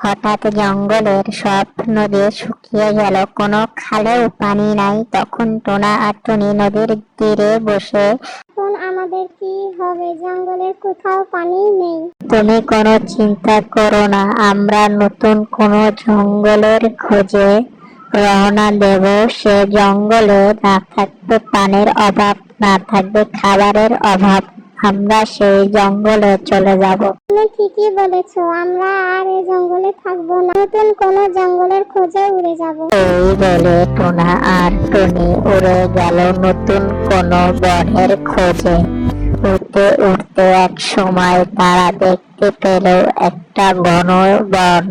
হঠাৎ জঙ্গলের সব নদী শুকিয়ে গেল। কোনো খালেও পানি নাই। তখন টোনা আর টুনি নদীর তীরে বসে এখন আমাদের কি হবে? জঙ্গলের কোথাও পানি নেই। তুমি কোনো চিন্তা করো না। আমরা নতুন কোনো জঙ্গলের খোঁজে রওনা দেব। সে জঙ্গলে না থাকবে পানির অভাব না থাকবে খাবারের অভাব। আমরা সেই জঙ্গলে চলে যাব। তুমি ঠিকই বলেছ। আমরা আর এই থাকব না। নতুন কোন জঙ্গলের খোঁজে উড়ে যাব। এই বলে টোনা আর টনি উড়ে গেল নতুন কোন বনের খোঁজে। উঠতে উঠতে এক সময় তারা দেখতে পেল একটা ঘন বন।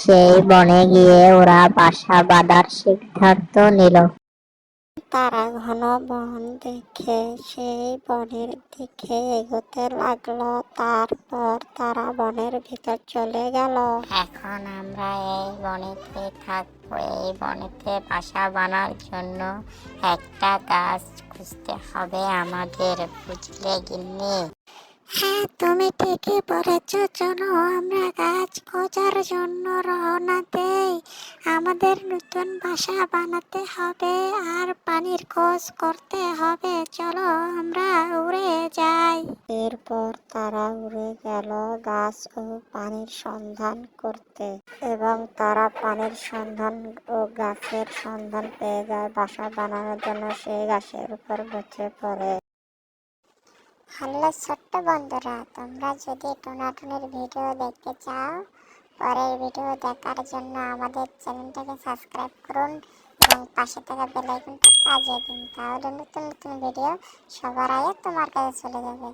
সেই বনে গিয়ে ওরা বাসা বাঁধার সিদ্ধান্ত নিল। তারা ঘন বন দেখে, সেই বনের দিকে এগোতে লাগল। তারপর তারা বনের ভিতর চলে গেল। এখন আমরা এই বনেতে থাকব। এই বনেতে বাসা বানার জন্য একটা গাছ খুঁজতে হবে আমাদের, বুঝলে গিন্নি? হ্যাঁ তুমি ঠিকই বলেছ। চলো আমরা গাছ খোঁজার জন্য রওনা দেই। আমাদের নতুন বাসা বানাতে হবে আর পানির খোঁজ করতে হবে। চলো আমরা উড়ে যাই। এরপর তারা উড়ে গেল গাছ ও পানির সন্ধান করতে। এবং তারা পানির সন্ধান ও গাছের সন্ধান পেয়ে যায় বাসা বানানোর জন্য সেই গাছের উপর বসে পড়ে। হ্যালো ছোট্ট বন্ধুরা তোমরা যদি টোনাটুনির ভিডিও দেখতে চাও পরের ভিডিও দেখার জন্য আমাদের চ্যানেলটাকে সাবস্ক্রাইব করুন এবং পাশে থাকা বেল আইকনটা বাজিয়ে দিন। তাহলে নতুন নতুন ভিডিও সবার আগে তোমার কাছে চলে যাবে।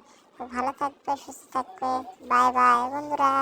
ভালো থাকবে, সুস্থ থাকবে। বাই বাই বন্ধুরা।